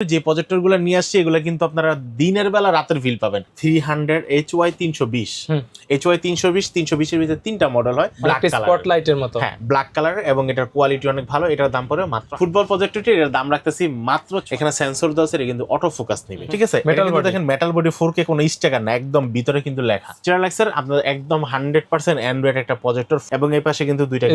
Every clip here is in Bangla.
যে প্রজেক্টরগুলো নিয়ে আসছি এগুলো কিন্তু আপনারা দিনের বেলা রাতের ফিল পাবেন। থ্রি হান্ড্রেড এইচ ওয়াই তিনশো বিশ এইচ ওয়াই তিনশো বিশ তিনশো বিশের ভিতরে তিনটা মডেল হয় ব্ল্যাক কালার স্পটলাইটের মতো। হ্যাঁ ব্ল্যাক কালার এবং এটার কোয়ালিটি অনেক ভালো এটার দাম পড়বে মাত্র ফুটবল প্রজেক্টরটি এটার দাম রাখতেছি মাত্র এখানে সেন্সর দেওয়া আছে এটা কিন্তু অটো ফোকাস নিবে ঠিক আছে? দেখেন মেটাল বডি ফোর কে কোনো স্টিকার না একদম ভিতরে কিন্তু লেখা। চেরালাক্সের আপনার একদম হান্ড্রেড পার্সেন্ট অ্যান্ড্রয়েড একটা প্রজেক্টর এবং এই পাশে কিন্তু দুইটা।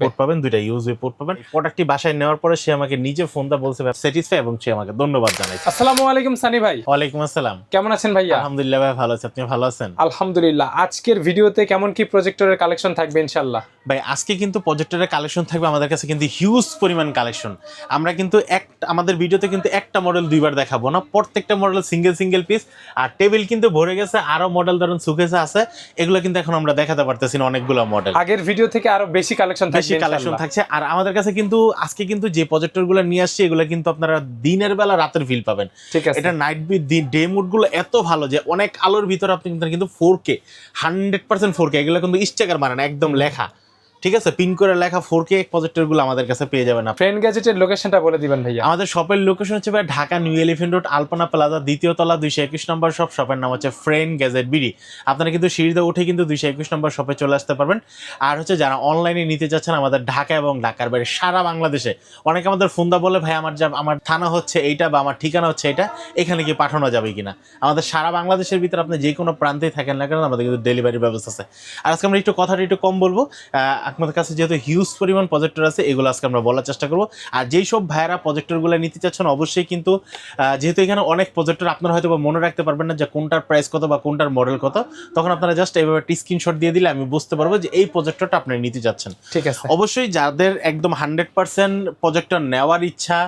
পোর্ট পাবেন দুইটা ইউএসবি পোর্ট পাবেন। প্রোডাক্টটি বাসায় নেওয়ার পরে সে আমাকে নিজে ফোন দা বলছে স্যাটিসফাই এবং সে আমাকে ধন্যবাদ জানাইছে। আসসালামু আলাইকুম সানি ভাই। ওয়ালাইকুম আসসালাম। কেমন আছেন ভাইয়া? আলহামদুলিল্লাহ ভাই ভালো আছে। আপনি ভালো আছেন? আলহামদুলিল্লাহ। আজকের ভিডিওতে কেমন কি প্রজেক্টরের কালেকশন থাকবে ইনশাল্লাহ ভাই আজকে কিন্তু প্রজেক্টরের কালেকশন থাকবে আমাদের কাছে কিন্তু হিউজ পরিমাণ কালেকশন আমরা কিন্তু এক আমাদের ভিডিওতে কিন্তু একটা মডেল দুইবার দেখাবো না। প্রত্যেকটা মডেল সিঙ্গেল সিঙ্গেল পিস আর টেবিল কিন্তু ভরে গেছে আরও মডেল ধরুন সুকেসে আছে। এগুলো কিন্তু এখন আমরা দেখাতে পারতেছি না অনেকগুলো মডেল আগের ভিডিও থেকে আরও বেশি কালেকশন বেশি কালেকশন থাকছে। আর আমাদের কাছে কিন্তু আজকে কিন্তু যে প্রজেক্টরগুলো নিয়ে আসছি এগুলো কিন্তু আপনারা দিনের বেলা রাতের ফিল পাবেন। ঠিক আছে। এটা নাইট বি ডে মুডগুলো এত ভালো যে অনেক আলোর ভিতরে আপনি কিন্তু four K hundred percent four K এগুলো কিন্তু স্টেকার মানে না একদম লেখা। ঠিক আছে পিন করে লেখা ফোর কে প্রজেক্টরগুলো আমাদের কাছে পেয়ে যাবেন আপনি। ফ্রেন্ড গ্যাজেটের লোকেশনটা বলে দিবেন ভাইয়া। আমাদের শপের লোকেশন হচ্ছে ভাই Dhaka new elephant road Alpana plaza দ্বিতীয় তলা দুইশো একুশ নম্বর শপ শপের নাম হচ্ছে ফ্রেন্ড গ্যাজেট বিডি আপনারা কিন্তু সিঁড়িতে উঠে কিন্তু দুইশো একুশ নম্বর শপে চলে আসতে পারবেন। আর হচ্ছে যারা অনলাইনে নিতে যাচ্ছেন আমাদের ঢাকা এবং ঢাকার বাইরে সারা বাংলাদেশে অনেকে আমাদের ফোন দা বলে ভাই আমার যা আমার থানা হচ্ছে এইটা বা আমার ঠিকানা হচ্ছে এটা এখানে কি পাঠানো যাবে কিনা? আমাদের সারা বাংলাদেশের ভিতরে আপনি যে কোনো প্রান্তেই থাকেন না কেন আমাদের কিন্তু ডেলিভারি ব্যবস্থা আছে। আর আজকে আমরা একটু কথাটা একটু কম বলব। আপনাদের কাছে যেহেতু হিউজ পরিমাণ প্রজেক্টর আছে এগুলো আজকে আমরা বলার চেষ্টা করব। আর যেই সব ভাইয়েরা প্রজেক্টরগুলো নিতে চাচ্ছেন অবশ্যই কিন্তু যেহেতু এখানে অনেক প্রজেক্টর আপনারা হয়তো বা মনে রাখতে পারবেন না যে কোনটার প্রাইস কত বা কোনটার মডেল কত। তখন আপনারা জাস্ট এইভাবে একটি স্ক্রিনশট দিয়ে দিলে আমি বুঝতে পারব যে এই প্রজেক্টরটা আপনারা নিতে যাচ্ছেন ঠিক আছে। অবশ্যই যাদের একদম হান্ড্রেড পার্সেন্ট প্রজেক্টর নেওয়ার ইচ্ছা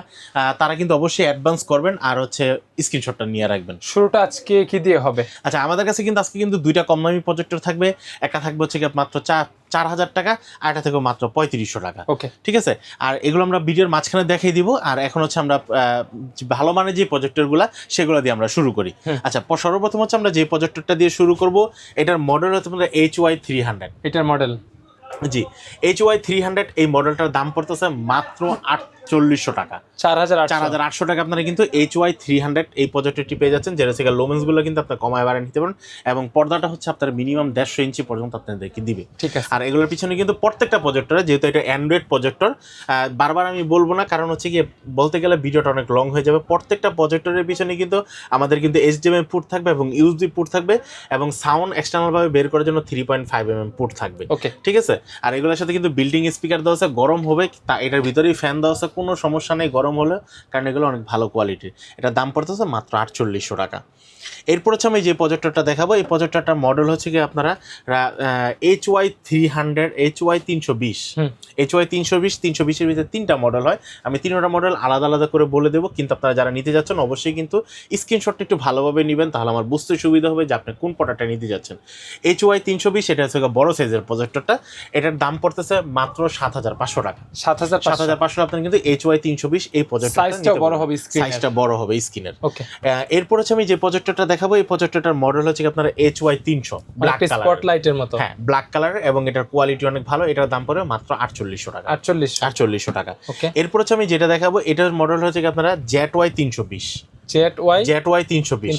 তারা কিন্তু অবশ্যই অ্যাডভান্স করবেন আর হচ্ছে স্ক্রিনশটটা নিয়ে রাখবেন। শুরুটা আজকে কি দিয়ে হবে? আচ্ছা আমাদের কাছে কিন্তু আজকে কিন্তু দুইটা কম দামি প্রজেক্টর থাকবে। একটা থাকবে হচ্ছে মাত্র চার চার হাজার টাকা। আর থেকে মাত্র পঁয়ত্রিশশো টাকা। ওকে ঠিক আছে? আর এগুলো আমরা ভিডিওর মাঝখানে দেখিয়ে দিব আর এখন হচ্ছে আমরা ভালো মানের যে প্রজেক্টরগুলো সেগুলো দিয়ে আমরা শুরু করি। আচ্ছা সর্বপ্রথম হচ্ছে আমরা যে প্রজেক্টরটা দিয়ে শুরু করব এটার মডেল হচ্ছে আমাদের এইচ ওয়াই থ্রি হান্ড্রেড এটার model G H Y three hundred এই মডেলটার দাম পড়তেছে মাত্র আটচল্লিশশো টাকা। চার হাজার চার হাজার আটশো টাকা আপনারা কিন্তু এইচ ওয়াই থ্রি হান্ড্রেড এই প্রজেক্টরটি পেয়ে যাচ্ছেন যেটা থেকে লোমেন্সগুলো কিন্তু আপনার কমায় বাড়ায় নিতে পারেন এবং পর্দাটা হচ্ছে আপনার মিনিমাম দেড়শো ইঞ্চি পর্যন্ত আপনাদেরকে দিবে। ঠিক আছে। আর এগুলোর পিছনে কিন্তু প্রত্যেকটা প্রজেক্টরে যেহেতু এটা অ্যান্ড্রয়েড প্রজেক্টর বারবার আমি বলব না কারণ হচ্ছে গিয়ে বলতে গেলে ভিডিওটা অনেক লং হয়ে যাবে। প্রত্যেকটা প্রজেক্টরের পিছনে কিন্তু আমাদের কিন্তু এইচডিএমআই পুট থাকবে এবং ইউএসবি পুট থাকবে এবং সাউন্ড এক্সটার্নালভাবে বের করার জন্য three point five M port থাকবে। ওকে ঠিক আছে? আর এগুলোর সাথে কিন্তু বিল্ডিং স্পিকার দেওয়া আছে গরম হবে তা এটার ভিতরেই ফ্যান দেওয়া আছে কোনো সমস্যা নেই গরম হলে কারণ এগুলো অনেক ভালো কোয়ালিটির এটার দাম পড়তেছে মাত্র আটচল্লিশশো টাকা। এরপর হচ্ছে আমি যে প্রজেক্টরটা দেখাবো এই প্রজেক্টরটার মডেল হচ্ছে কি আপনারা H Y three hundred H Y তিনশো বিশ। এইচ ওয়াই তিনশো বিশ তিনশো বিশের ভিতরে তিনটা মডেল হয়। আমি তিনটা মডেল আলাদা আলাদা করে বলে দেবো কিন্তু আপনারা যারা নিতে যাচ্ছেন অবশ্যই কিন্তু স্ক্রিনশটটা একটু ভালোভাবে নেবেন তাহলে আমার বুঝতে সুবিধা হবে যে আপনি কোন প্রোডাক্টটা নিতে যাচ্ছেন। এইচ ওয়াই তিনশো বিশ এটা হচ্ছে বড় সাইজের প্রজেক্টরটা এটার দাম পড়তেছে মাত্র সাত হাজার পাঁচশো টাকা। সাত হাজার সাত হাজার পাঁচশো আপনার কিন্তু এইচ ওয়াই তিনশো বিশ এই প্রজেক্ট সাইজটাও বড় হবে সাইজটা বড় হবে স্ক্রিনের ওকে এরপর হচ্ছে আমি যে প্রজেক্টরটা দেখাবো এই প্রজেক্টরটার মডেল হচ্ছে আপনার এইচ ওয়াই তিনশো ব্ল্যাক স্পটলাইটের মতো। হ্যাঁ ব্ল্যাক কালার এবং এটার কোয়ালিটি অনেক ভালো এটার দাম পড়বে মাত্র আটচল্লিশশো টাকা। আটচল্লিশ আটচল্লিশশো টাকা। ওকে এরপর হচ্ছে আমি যেটা দেখাবো এটার মডেল হচ্ছে আপনারা জেট ওয়াই তিনশো বিশ জেট ওয়াই জেট ওয়াই তিনশো বিশ।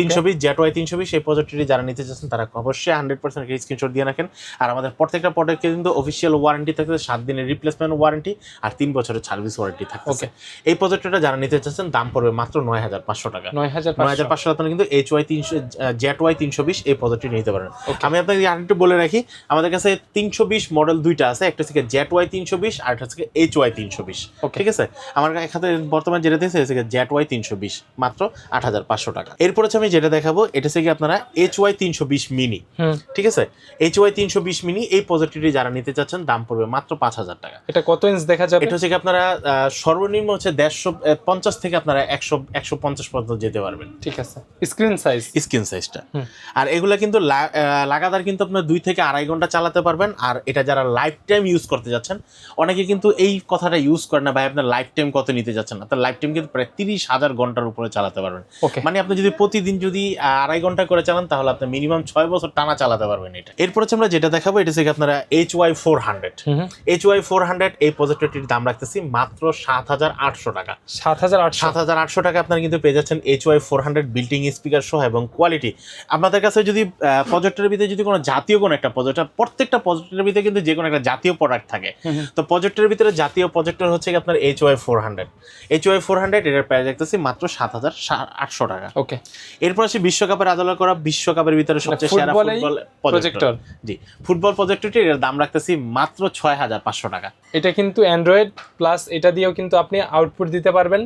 তিনশো বিশ জেট ওয়াই তিনশো বিশ এই প্রজেক্টটি যারা নিতে চাচ্ছেন তারা অবশ্যই হান্ড্রেড পার্সেন্ট স্ক্রিনশট দিয়ে রাখেন। আর আমাদের প্রত্যেকটা প্রোডাক্টে কিন্তু অফিসিয়াল ওয়ারেন্টি থাকে সাত দিনের রিপ্লেসমেন্ট ওয়ারেন্টি আর তিন বছরের সার্ভিস ওয়ারেন্টি থাকে Okay. এই প্রজেক্টটা যারা নিতে চাচ্ছেন দাম পড়বে মাত্র নয় হাজার পাঁচশো টাকা। নয় হাজার নয় হাজার পাঁচশো আপনারা কিন্তু এইচ ওয়াই তিনশো জেট ওয়াই তিনশো বিশ এই পদ্ধতি নিতে পারেন. আমি আপনাকে আরেকটু বলে রাখি আমাদের কাছে তিনশো বিশ মডেল দুইটা আছে একটা থেকে জেট ওয়াই তিনশো বিশ আর একটা থেকে এইচ ওয়াই তিনশো বিশ। ঠিক আছে? আমার এখানে বর্তমান যেটা দিয়েছে জেট ওয়াই তিনশো বিশ। মাত্র আট হাজার পাঁচশো টাকা। এরপর হচ্ছে আমি যেটা দেখাবো এটা হচ্ছে কি আপনারা এইচ ওয়াই তিনশো বিশ মিনি ঠিক আছে? এইচ ওয়াই তিনশো বিশ মিনি এই পদ্ধতিটি যারা নিতে চাচ্ছেন দাম পড়বে মাত্র পাঁচ হাজার টাকা। এটা কত ইঞ্চ দেখা যাবে? এটা হচ্ছে কি আপনারা সর্বনিম্ন হচ্ছে দেড়শো পঞ্চাশ থেকে আপনারা একশো একশো পঞ্চাশ পর্যন্ত যেতে পারবেন। ঠিক আছে। স্ক্রিন সাইজ স্ক্রিন সাইজটা। আর এগুলা কিন্তু লাগাতার কিন্তু আপনার দুই থেকে আড়াই ঘণ্টা চালাতে পারবেন। আর এটা যারা লাইফ টাইম ইউজ করতে যাচ্ছেন অনেকে কিন্তু এই কথাটা ইউজ করে না ভাই আপনার লাইফ টাইম কত নিতে যাচ্ছেন? আপনার লাইফ টাইম কিন্তু প্রায় তিরিশ হাজার ঘণ্টার উপরে করে চালাতে পারবেন। মানে আপনি যদি প্রতিদিন যদি আড়াই ঘণ্টা করে চালান তাহলে আপনি মিনিমাম ছয় বছর টানা চালাতে পারবেন এটা। এরপর হচ্ছে আমরা যেটা দেখাবো এটা হচ্ছে আপনারা H Y four hundred H Y four hundred এই প্রজেক্টরটির দাম রাখতেছি মাত্র সাত হাজার আটশো টাকা। সাত হাজার সাত হাজার আটশো টাকা আপনারা কিন্তু পেয়ে যাচ্ছেন H Y four hundred building speaker সহ এবং কোয়ালিটি আপনাদের কাছে যদি প্রজেক্টের ভিতরে যদি কোনো জাতীয় কোনো একটা প্রজেক্টর প্রত্যেকটা প্রজেক্টের ভিতরে কিন্তু যে কোনো একটা জাতীয় প্রোডাক্ট থাকে। তো প্রজেক্টের ভিতরে জাতীয় প্রজেক্টর হচ্ছে আপনার H Y four hundred H Y four hundred এটার প্রাইস দেখতেছি মাত্র সাত হাজার আটশো টাকা। ওকে। এরপর আসি বিশ্বকাপের আদালত করা বিশ্বকাপের ভিতরে সবচেয়ে সেরা ফুটবল প্রজেক্টর প্রজেক্টর জি ফুটবল প্রজেক্টরটি এর দাম রাখতেছি মাত্র ছয় হাজার পাঁচশো টাকা। এটা কিন্তু অ্যান্ড্রয়েড প্লাস এটা দিয়েও কিন্তু আপনি আউটপুট দিতে পারবেন।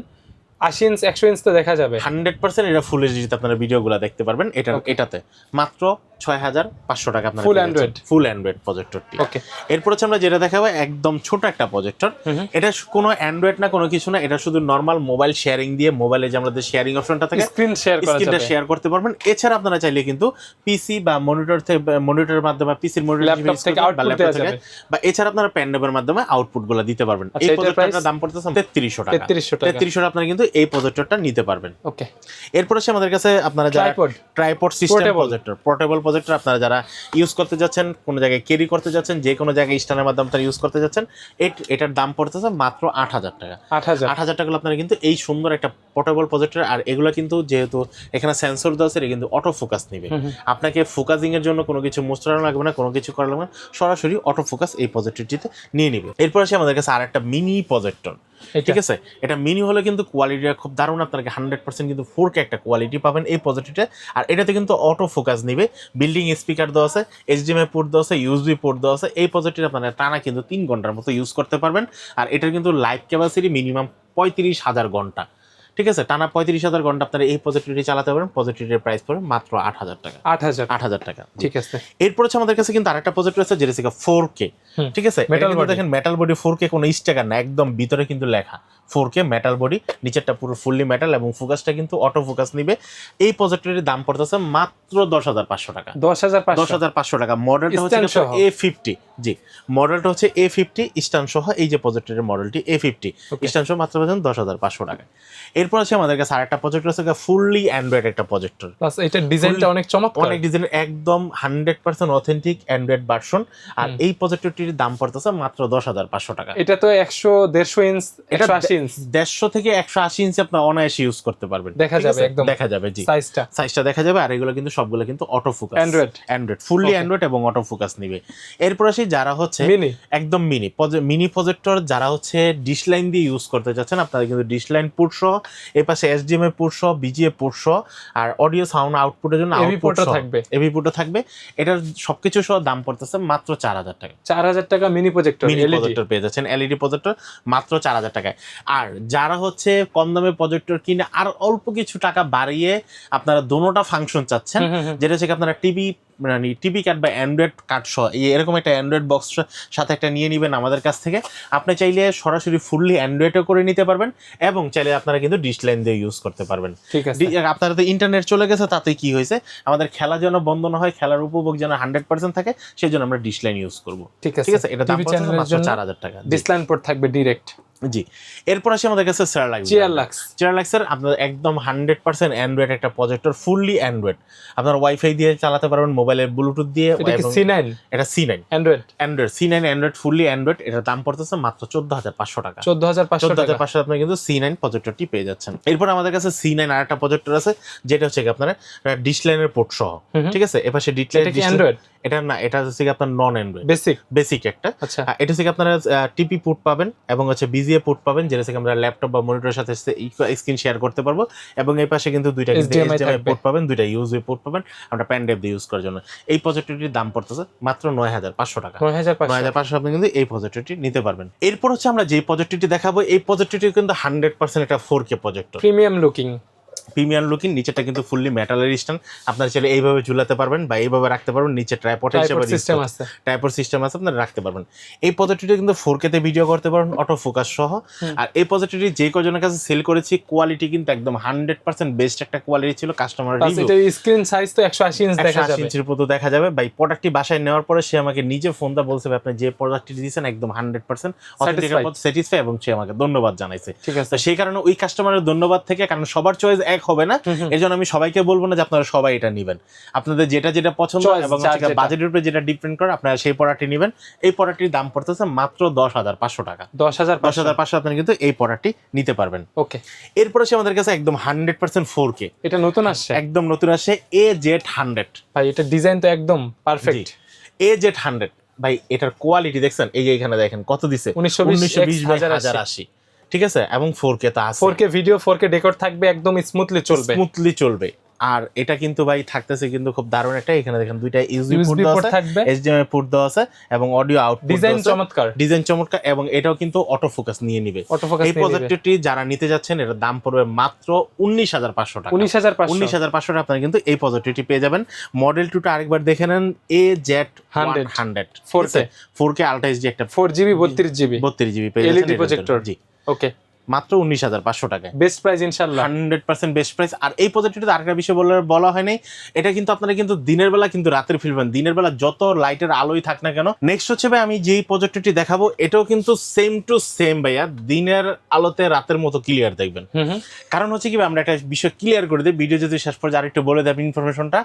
আশি ইঞ্চ একশো ইঞ্চ তো দেখা যাবে। হান্ড্রেড পার্সেন্ট এটা ফুল এইচডিতে আপনারা ভিডিওগুলো দেখতে পারবেন। এটা এটাতে মাত্র ছয় হাজার পাঁচশো টাকা আপনারা Full Android? ফুল অ্যান্ড্রয়েড প্রজেক্টরটি ওকে এরপর হচ্ছে আমরা যেটা দেখাবো একদম ছোট একটা প্রজেক্টর এটা কোনো অ্যান্ড্রয়েড না কোনো কিছু না এটা শুধু নর্মাল মোবাইল শেয়ারিং দিয়ে মোবাইলে যে আমাদের শেয়ারিং অপশনটা থাকে স্ক্রিন শেয়ার স্ক্রিনটা শেয়ার করতে পারবেন। এছাড়া আপনারা চাইলে কিন্তু পিসি বা মনিটর থেকে মনিটরের মাধ্যমে পিসির মনিটর থেকে বা এছাড়া আপনারা প্যান্ডেবের মাধ্যমে আউটপুটগুলো দিতে পারবেন। আচ্ছা, এই প্রজেক্টরটার দাম পড়তেছে তেত্রিশশো টাকা। 3300 টাকা। তেত্রিশশো আপনারা কিন্তু এই প্রজেক্টরটা নিতে পারবেন। ওকে এরপর হচ্ছে আমাদের কাছে আপনারা যারা tripod system projector portable projector আপনারা যারা ইউজ করতে যাচ্ছেন কোনো জায়গায় ক্যারি করতে যাচ্ছেন যে কোনো জায়গায় স্ট্যান্ডের মাধ্যমে আপনারা ইউজ করতে যাচ্ছেন এটার দাম পড়তেছে মাত্র আট হাজার টাকা। আট হাজার। আট হাজার টাকা আপনারা কিন্তু এই সুন্দর একটা পোর্টেবল প্রজেক্টর আর এগুলো কিন্তু যেহেতু এখানে সেন্সর দেওয়া আছে এটা কিন্তু অটো ফোকাস নেবে আপনাকে ফোকাসিং এর জন্য কোনো কিছু মোস্টার লাগবে না কোনো কিছু করা লাগবে না সরাসরি অটো ফোকাস এই প্রজেক্টরটিতে নিয়ে নিবে। এরপর আসে আমাদের কাছে আর একটা মিনি প্রজেক্টর ঠিক আছে? এটা মিনি হলে কিন্তু কোয়ালিটিটা খুব দারুণ, আপনাকে হান্ড্রেড পার্সেন্ট কিন্তু ফোর কে একটা কোয়ালিটি পাবেন এই পজিটিভটা আর এটাতে কিন্তু অটো ফোকাস নিবে। বিল্ডিং স্পিকার দেওয়া আছে এইচডিএমআই পোর্ট দেওয়া আছে ইউএসবি পোর্ট দেওয়া আছে, এই পজিটিভ আপনারা টানা কিন্তু তিন ঘণ্টার মতো ইউজ করতে পারবেন। আর এটার কিন্তু লাইফ ক্যাপাসিটি মিনিমাম পঁয়ত্রিশ হাজার ঘণ্টা। ঠিক আছে টানা পঁয়ত্রিশ হাজার ঘণ্টা আপনারা এই পজিটিভিটি চালাতে পারেন পজিটিভিটির প্রাইস পড়বে মাত্র আট হাজার টাকা। আট হাজার। আট হাজার টাকা। ঠিক আছে। এরপর হচ্ছে আমাদের কাছে কিন্তু আরেকটা প্রজেক্ট আছে যেটা ফোর কে ঠিক আছে? দেখেন মেটাল বডি ফোর কে কোনো স্টিকার না একদম ভিতরে কিন্তু লেখা। ফোর কে মেটাল বডি নিচেরটা পুরো ফুললি মেটাল এবং ফোকাসটা কিন্তু অটো ফোকাস নিবে। এই প্রজেক্টরের দাম পড়তেছে মাত্র দশ হাজার পাঁচশো টাকা। দশ হাজার দশ হাজার পাঁচশো টাকা। মডেলটা হচ্ছে এ ফিফটি জি। মডেলটা হচ্ছে এ ফিফটি স্টান সহ এই যে প্রজেক্টরের মডেলটি এ ফিফটি. স্টান সহ মাত্র পাচ্ছেন দশ হাজার পাঁচশো টাকা। এরপর আছে আমাদের কাছে আরেকটা প্রজেক্টর আছে ফুললি অ্যান্ড্রয়েড একটা প্রজেক্টর প্লাস এটার ডিজাইনটা অনেক চমৎকার। অনেক ডিজাইনের একদম hundred percent authentic android version আর। এই প্রজেক্টরটির দাম পড়তেছে মাত্র দশ হাজার পাঁচশো টাকা। এটা তো একশো দেড়শো ইঞ্চ এটা ইঞ্চ দেড়শো থেকে একশো আশি ইঞ্চি আপনার অনায়াসে ইউজ করতে পারবেন। দেখা যাবে একদম। দেখা যাবে জি। সাইজটা সাইজটা দেখা যাবে আর এগুলো কিন্তু সবগুলো কিন্তু auto focus Android। Android fully android এবং অটো ফোকাস নিবে। এরপর আসি যারা হচ্ছে একদম মিনি মিনি প্রজেক্টর যারা হচ্ছে ডিশ লাইন দিয়ে ইউজ করতে চাচ্ছেন আপনারা কিন্তু ডিশ লাইন পুট সহ এই পাশে এসডিএমএ পুট সহ বিজিএ পুট সহ আর অডিও সাউন্ড আউটপুটের জন্য আউটপুট থাকবে। এভি পুটও থাকবে। এটার সবকিছু সহ দাম পড়তেছে মাত্র চার হাজার টাকা। চার হাজার টাকা মিনি প্রজেক্টর মিনি প্রজেক্টর পেয়ে যাচ্ছেন এলইডি প্রজেক্টর মাত্র চার হাজার টাকায়। আর যারা হচ্ছে কম দামে প্রজেক্টর কিনে আর অল্প কিছু টাকা বাড়িয়ে আপনারা দোনোটা ফাংশন চাচ্ছেন যেটা হচ্ছে আপনারা টিভি মানে টিভি কার্ড বা অ্যান্ড্রয়েড কার্ড সহ এই এরকম একটা অ্যান্ড্রয়েড বক্স সাথে একটা নিয়ে নেবেন আমাদের কাছ থেকে। আপনি চাইলে সরাসরি ফুললি অ্যান্ড্রয়েডও করে নিতে পারবেন এবং চাইলে আপনারা কিন্তু ডিশ লাইন দিয়ে ইউজ করতে পারবেন। ঠিক আছে। আপনারা তো ইন্টারনেট চলে গেছে তাতে কি হয়েছে? আমাদের খেলা যেন বন্ধ না হয় খেলার উপভোগ যেন হান্ড্রেড পার্সেন্ট থাকে সেই জন্য আমরা ডিশ লাইন ইউজ করব। ঠিক আছে। এটা দাম চার হাজার টাকা। জি। ডিসলাইন পোর্ট থাকবে ডিরেক্ট জি। এরপর আসি আমাদের কাছে স্যার লাগবে চেয়ার লাক্স চেয়ার আপনার একদম হান্ড্রেড পার্সেন্ট অ্যান্ড্রয়েড একটা প্রজেক্টর ফুললি অ্যান্ড্রয়েড আপনার ওয়াইফাই দিয়ে চালাতে পারবেন মোবাইলের ব্লুটুথ দিয়ে সি নাইন এটা C nine Android Android C nine Android fully Android এটার দাম পড়তেছে মাত্র চোদ্দ হাজার পাঁচশো টাকা। চোদ্দ হাজার পাঁচশো চোদ্দ হাজার পাঁচশো আপনি কিন্তু সি নাইন প্রজেক্টরটি পেয়ে যাচ্ছেন। এরপর আমাদের কাছে সি নাইন আর একটা প্রজেক্টর আছে যেটা হচ্ছে কি আপনার ডিশ লাইনের পোর্ট সহ। ঠিক আছে? এপাশে ডিশ এটা কি লাইন অ্যান্ড্রয়েড এটা না এটা হচ্ছে আপনার নন অ্যান্ড্রয়েড বেসিক বেসিক একটা। আচ্ছা। এটা থেকে আপনারা টিপি পুট পাবেন এবং হচ্ছে বিজিএ পুট পাবেন যেটা থেকে আমরা ল্যাপটপ বা মনিটরের সাথে স্ক্রিন শেয়ার করতে পারব। এবং এই পাশে কিন্তু দুইটা এইচডিএমআই পোর্ট পাবেন দুইটা ইউএসবি পোর্ট পাবেন। আমরা প্যান ড্রাইভ দিয়ে ইউজ করার জন্য। এই প্রজেক্টরটির দাম পড়তেছে মাত্র নয় হাজার পাঁচশো টাকা। নয় হাজার পাঁচশো। আপনি কিন্তু এই প্রজেক্টরটি নিতে পারবেন। এরপর হচ্ছে আমরা যে প্রজেক্টরটি দেখাবো এই প্রজেক্টরটি কিন্তু হান্ড্রেড পার্সেন্ট একটা four K projector premium looking premium looking নিচেটা কিন্তু ফুললি মেটালের স্ট্যান্ড আপনারা চাইলে এইভাবে ঝুলাতে পারবেন বা এইভাবে রাখতে পারবেন নিচে ট্রাইপড হিসেবে সিস্টেম আছে। টাইপের সিস্টেম আছে আপনারা রাখতে পারবেন। এই পদ্ধতিটা কিন্তু ফোর কেতে ভিডিও করতে পারবেন অটো ফোকাস সহ আর এই পদ্ধতিটি যে কজনের কাছে সেল করেছি কোয়ালিটি কিন্তু একদম হান্ড্রেড পার্সেন্ট বেস্ট একটা কোয়ালিটি ছিল কাস্টমার স্ক্রিন সাইজ তো একশো আশি ইঞ্চ দেখা যাবে। ইঞ্চির মতো দেখা যাবে। বা প্রোডাক্টটি বাসায় নেওয়ার পরে সে আমাকে নিজে ফোনটা বলছে ভাই, আপনি যে প্রোডাক্টটি দিয়েছেন একদম হান্ড্রেড পার্সেন্ট Satisfied. স্যাটিসফাই এবং সে আমাকে ধন্যবাদ জানাইছে। ঠিক আছে। সেই কারণে ওই কাস্টমারের ধন্যবাদ থেকে কারণ সবার চয়েস এক হবে না। এর জন্য আমি সবাইকে বলব না যে আপনারা সবাই এটা নেবেন। আপনাদের যেটা যেটা পছন্দ এবং যেটা। বাজেটের উপরে যেটা ডিপেন্ড করে আপনারা সেই প্রোডাক্টটি নেবেন। এই প্রোডাক্টটির দাম পড়তেছে মাত্র দশ হাজার পাঁচশো টাকা। দশ হাজার দশ হাজার পাঁচশো আপনারা কিন্তু এই প্রোডাক্টটি নিতে পারবেন। ওকে এরপরে সে আমাদের কাছে একদম হান্ড্রেড পার্সেন্ট ফোর কে এটা নতুন আসছে? একদম নতুন আসছে এ জেড হান্ড্রেড ভাই এটা ডিজাইন তো একদম পারফেক্ট এ জেড হান্ড্রেড ভাই এটার কোয়ালিটি দেখছেন? এই যে এখানে দেখেন কত দিছে? 1920 উনিশশো বিশ হাজার আশি। ঠিক আছে? এবং ফোর কে তা আছে। Four K video four K decor থাকবে একদম স্মুথলি চলবে। স্মুথলি চলবে। আর এটা কিন্তু ভাই থাকতেছে কিন্তু খুব দারুণ একটা এখানে দেখেন দুইটা ইউএসবি পোর্ট দেওয়া আছে থাকবে। এইচডিএমআই পোর্ট দেওয়া আছে এবং অডিও আউটপুট ডিজাইন চমৎকার। ডিজাইন চমৎকার এবং এটাও কিন্তু অটো ফোকাস নিয়ে নিবে। অটো ফোকাস এই প্রজেক্টরটি যারা নিতে যাচ্ছেন এর দাম পড়বে মাত্র উনিশ হাজার পাঁচশো টাকা। উনিশ হাজার পাঁচশো। উনিশ হাজার পাঁচশো টাকা আপনারা কিন্তু এই প্রজেক্টরটি পেয়ে যাবেন। মডেল টুটা আরেকবার দেখে নেন A Z 100 hundred 4K four K ultra HD একটা ফোর জিবি বত্রিশ জিবি বত্রিশ জিবি পেয়ে LED যাচ্ছেন projector। জন্য। জি ওকে মাত্র উনিশ হাজার পাঁচশো টাকায়। বেস্ট প্রাইস ইনশাল্লাহ হান্ড্রেড পার্সেন্ট বেস্ট প্রাইস আর এই প্রজেক্টটিতে আরেকটা বিষয় বলার বলা হয়নি এটা কিন্তু আপনারা কিন্তু দিনের বেলা কিন্তু রাতের ফিরবেন দিনের বেলা যত লাইটের আলোই থাক না কেন নেক্সট হচ্ছে ভাই আমি যেই প্রজেক্টরটি দেখাবো এটাও কিন্তু সেম টু সেম ভাইয়া। দিনের আলোতে রাতের মতো ক্লিয়ার দেখবেন। কারণ হচ্ছে কি ভাই, আমরা একটা বিষয় ক্লিয়ার করে দিই ভিডিও যদি শেষ পর্যন্ত আরেকটু বলে দেবেন ইনফরমেশনটা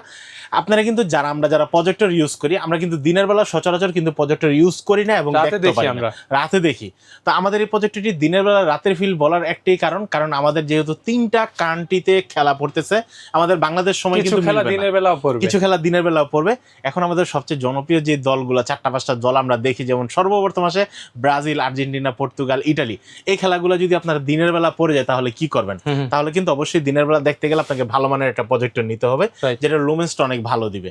আপনারা কিন্তু যারা আমরা যারা প্রজেক্টর ইউজ করি আমরা কিন্তু দিনের বেলা সচরাচর কিন্তু প্রজেক্টর ইউজ করি না এবং রাতে দেখি আমরা। রাতে দেখি। তো আমাদের এই প্রজেক্টরটি দিনের বেলা রাতের ফিল বলার একটাই কারণ কারণ আমাদের যেহেতু তিনটা কান্ট্রিতে খেলা পড়তেছে আমাদের বাংলাদেশ সময় কিছু কিন্তু খেলা দিনের বেলাও পড়বে। কিছু খেলা দিনের বেলাও পড়বে। এখন আমাদের সবচেয়ে জনপ্রিয় যে দলগুলো চারটা পাঁচটা দল আমরা দেখি যেমন সর্বপ্রথম আসে ব্রাজিল আর্জেন্টিনা পর্তুগাল ইটালি। এই খেলাগুলো যদি আপনার দিনের বেলা পড়ে যায় তাহলে কি করবেন। তাহলে কিন্তু অবশ্যই দিনের বেলা দেখতে গেলে আপনাকে ভালো মানের একটা প্রজেক্টর নিতে হবে যেটা লুমেন্সটা অনেক ভালো দিবে।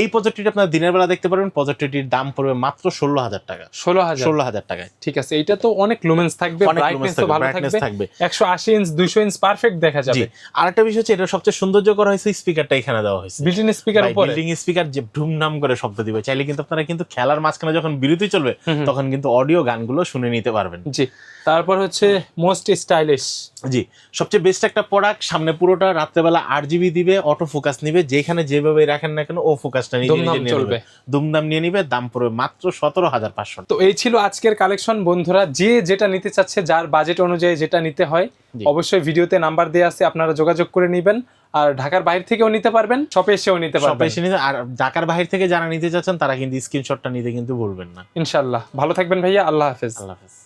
এই প্রজেক্টটি আপনার দিনের বেলা দেখতে পারবেন। প্রজেক্টটির দাম পড়বে মাত্র ষোলো হাজার টাকা। ষোলো হাজার। ষোলো হাজার টাকায়। ঠিক আছে এটা তো অনেক লুমেন্স থাকবে ব্রাইটনেস তো ভালো brightness থাকবে থাকবে। একশো আশি ইঞ্চ দুইশো ইঞ্চ পারফেক্ট দেখা যাবে যাবে। আরেকটা বিষয় হচ্ছে এটা সবচেয়ে সৌন্দর্য করা হয়েছে স্পিকারটা এখানে দেওয়া হয়েছে। বিল্টিন স্পিকার উপরে। বিল্ডিং স্পিকার যে ধুমধাম করে শব্দ দিবে চাইলে কিন্তু আপনারা কিন্তু খেলার মাঝখানে যখন বিরতি চলবে। তখন কিন্তু অডিও গানগুলো শুনে নিতে পারবেন। জি। তারপর হচ্ছে মোস্ট স্টাইলিশ জি সবচেয়ে বেস্ট একটা প্রোডাক্ট সামনে পুরোটা রাত্রেবেলা আট জিবি দিবে অটো ফোকাস নিবে যেখানে যেভাবে রাখেন না কেন ও ফোকাসটা নিয়ে চলবে। নেবে দুমদাম নিয়ে নিবে দাম পড়বে মাত্র সতেরো হাজার পাঁচশো তো এই ছিল আজকের কালেকশন বন্ধুরা। যে যেটা নিতে চাচ্ছে যার বাজেট অনুযায়ী যেটা নিতে হয়। অবশ্যই ভিডিওতে নাম্বার দেওয়া আছে আপনারা যোগাযোগ করে নেবেন। আর ঢাকার বাইরে থেকেও নিতে পারবেন শপে এসেও নিতে পারবেন। এসে নিতে আর ঢাকার বাইরে থেকে যারা নিতে চাচ্ছেন তারা কিন্তু স্ক্রিনশটটা নিতে কিন্তু ভুলবেন না। ইনশাল্লাহ ভালো থাকবেন ভাইয়া আল্লাহ হাফেজ। আল্লাহ হাফেজ।